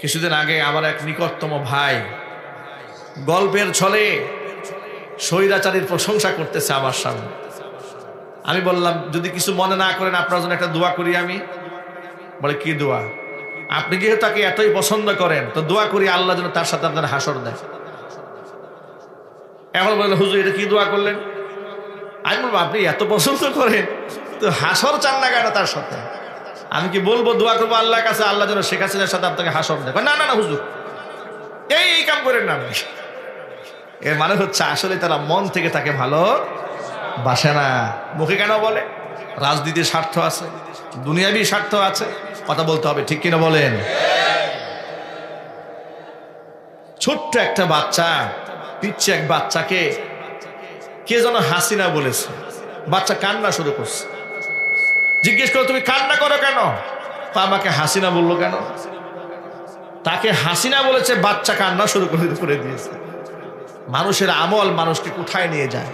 কিছুদিন আগে আমার এক নিকটতম ভাই গল্পের ছলে স্বৈরাচারীর প্রশংসা করতেছে আমার সামনে। আমি বললাম, যদি কিছু মনে না করেন, আপনার জন্য একটা দোয়া করি আমি। বলে, কি দোয়া? আপনি যেহেতু তাকে এতই পছন্দ করেন, তো দোয়া করি আল্লাহ যেন তার সাথে আপনার হাসর দেয়। এখন বললেন, হুজুর, এটা কি দোয়া করলেন? আমি বলব আপনি এত পছন্দ করেন, তো হাসর চান না কেন তার সাথে? আমি কি বলব দোয়া করব আল্লাহর কাছে? আল্লাহ যেন শেখ হাসিনার সাথে আপনাকে হাসর দেয়। না না না, হুজুর। এই এই কাম করেন না আপনি। এর মানে হচ্ছে আসলে তারা মন থেকে তাকে ভালো বাসে না। মুখে কেন বলে? রাজনীতির স্বার্থ আছে, দুনিয়াবি স্বার্থ আছে। কথা বলতে হবে, ঠিক কিনা বলেন? ছোট্ট একটা বাচ্চা পিচ্ছে এক বাচ্চাকে কে যেন হাসিনা বলেছে? বাচ্চা কান্না শুরু করছে। জিজ্ঞেস করো তুমি কান্না করো কেন? তা আমাকে হাসিনা বলল, কেন? তাকে হাসিনা বলেছে, বাচ্চা কান্না শুরু করে করে দিয়েছে। মানুষের আমল মানুষকে কোথায় নিয়ে যায়?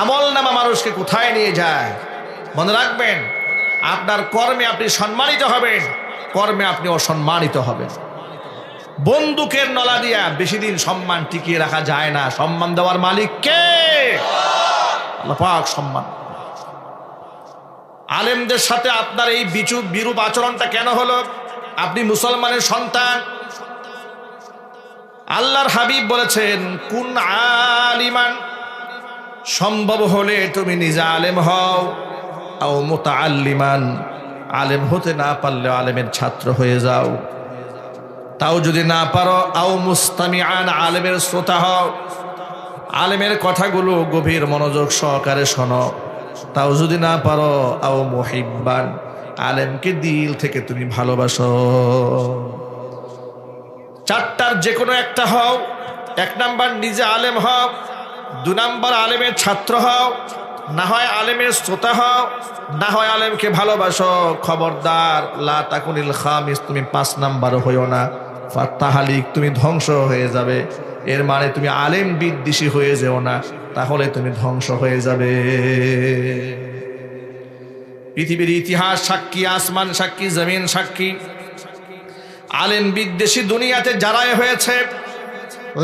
আমল নামা মানুষকে কোথায় নিয়ে যায়? মনে রাখবেন, আপনার কর্মে আপনি সম্মানিত হবেন, কর্মে আপনি অসম্মানিত হবেন। বন্দুকের নলা দিয়া বেশি দিন সম্মান টিকিয়ে রাখা যায় না। সম্মান দেওয়ার মালিক কে? আল্লাহ পাক সম্মান। আলেমদের সাথে আপনার এই বিচু বিরূপ আচরণটা কেন হলো? আপনি মুসলমানের সন্তান। আল্লাহর হাবিব বলেছেন, কুন আলিমান, সম্ভব হলে তুমি নিজে আলেম হও, আও মোতা আল্লিমান আলেম হতে না পারলে আলেমের ছাত্র হয়ে যাও। তাও যদি না পারো, আও মুস্তামি আন আলেমের শ্রোতা হও। আলেমের কথাগুলো গভীর মনোযোগ সহকারে শোনো। তাও যদি না পারো, আও মহিব্বান, আলেমকে দিল থেকে তুমি ভালোবাসো। চারটার যে কোনো একটা হও, এক নাম্বার নিজে আলেম হও, দু নাম্বার আলেমের ছাত্র হও, না হয় আলেমের শ্রোতা হও, না হয় আলেমকে ভালোবাসো। খবরদার, লা খামিস, তুমি পাঁচ নাম্বার হইও না। তাহালিক তুমি ধ্বংস হয়ে যাবে। এর মানে তুমি আলেম বিদ্বেষী হয়ে যেও না, তাহলে তুমি ধ্বংস হয়ে যাবে। পৃথিবীর ইতিহাস সাক্ষী, আসমান সাক্ষী, জমিন সাক্ষী। আলেম বিদ্বেষী দুনিয়াতে যারাই হয়েছে,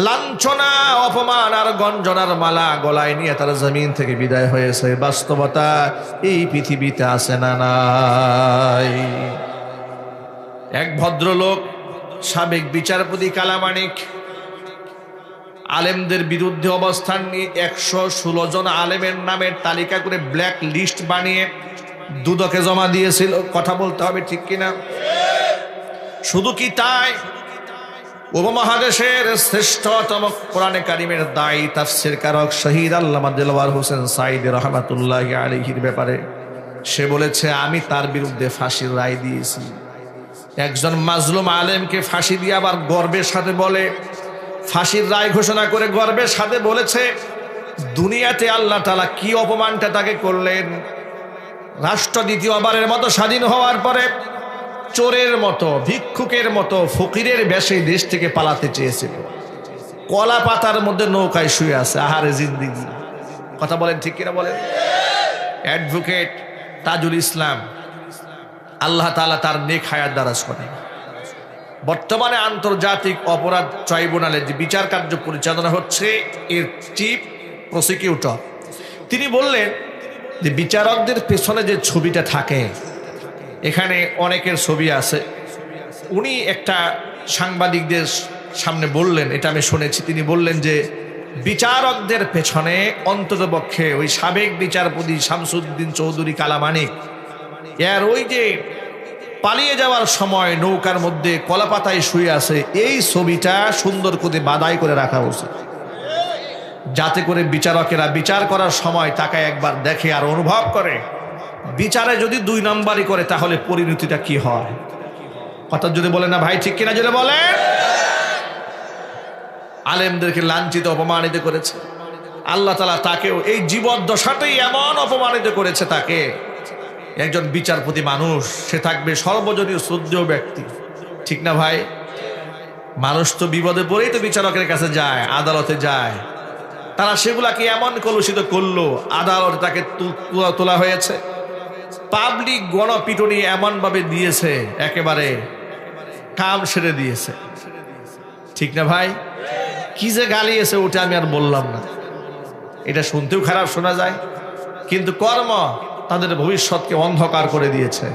লাঞ্ছনা, অপমান আর গঞ্জনার মালা গলায় নিয়ে তারা জমিন থেকে বিদায় হয়েছে। বাস্তবতা এই পৃথিবীতে আছে না নাই। এক ভদ্রলোক, সাবেক বিচারপতি কালামানিক আলেমদের বিরুদ্ধে অবস্থান নিয়ে একশো ষোলো জন আলেমের নামের তালিকা করে ব্ল্যাক লিস্ট বানিয়ে দুদকে জমা দিয়েছিল। কথা বলতে হবে ঠিক কিনা? শুধু কি তাই? উপমহাদেশের শ্রেষ্ঠতম কোরআনে কারিমের দায়ী তাফসির কারক শহীদ আল্লামা দিলওয়ার হোসেন সাইদ রহমাতুল্লাহ আলিহির ব্যাপারে। সে বলেছে, আমি তার বিরুদ্ধে ফাঁসির রায় দিয়েছি। একজন মাজলুম আলেমকে ফাঁসি দিয়ে আবার গর্বের সাথে বলে ফাঁসির রায় ঘোষণা করে গর্বের সাথে বলেছে, দুনিয়াতে আল্লাহ তালা কি অপমানটা তাকে করলেন? রাষ্ট্র দ্বিতীয়বারের মতো স্বাধীন হওয়ার পরে চোরের মতো, ভিক্ষুকের মতো, ফকিরের বেশে দেশ থেকে পালাতে চেয়েছিল। কলা পাতার মধ্যে নৌকায় শুয়ে আছে, আহারে জিন্দিগি। কথা বলেন ঠিক কিনা বলেন? অ্যাডভোকেট তাজুল ইসলাম, আল্লাহ তালা তার নেক হায়াত দ্বারাজ করেন। বর্তমানে আন্তর্জাতিক অপরাধ ট্রাইব্যুনালে যে বিচার কার্য পরিচালনা হচ্ছে, এর চিফ প্রসিকিউটর। তিনি বললেন যে বিচারকদের পেছনে যে ছবিটা থাকে, এখানে অনেকের ছবি আছে। উনি একটা সাংবাদিকদের সামনে বললেন, এটা আমি শুনেছি, তিনি বললেন যে বিচারকদের পেছনে অন্ততপক্ষে ওই সাবেক বিচারপতি শামসুদ্দিন চৌধুরী কালামানিক, এর ওই যে পালিয়ে যাওয়ার সময় নৌকার মধ্যে কলাপাতায় শুয়ে আছে। এই ছবিটা সুন্দর করে বাদাই করে রাখা উচিত যাতে করে বিচারকেরা বিচার করার সময় তাকে একবার দেখে আর অনুভব করে। বিচারে যদি দুই নম্বরই করে, তাহলে পরিণতিটা কি হয়? কথা যদি বলে না ভাই, ঠিক কিনা যদি বলে? আলেমদেরকে লাঞ্ছিত, অপমানিত করেছে। আল্লাহ তালা তাকেও এই জীবদ্দশাতেই এমন অপমানিত করেছে তাকে। একজন বিচারপতি মানুষ, সে থাকবে সর্বজনীয় শ্রদ্ধেয় ব্যক্তি। ঠিক না ভাই? মানুষ তো বিপদে পড়েই তো বিচারকের কাছে যায়, আদালতে যায়। তারা সেগুলাকে এমন কলুষিত করল, আদালতে তাকে তোলা হয়েছে। পাবলিক গণপিটুনি এমনভাবে দিয়েছে, একেবারে কাম সেরে দিয়েছে। ঠিক না ভাই? কি যে গালিয়েছে ওটা আমি আর বললাম না। এটা শুনতেও খারাপ শোনা যায়, কিন্তু কর্ম তাদের ভবিষ্যৎকে অন্ধকার করে দিয়েছে।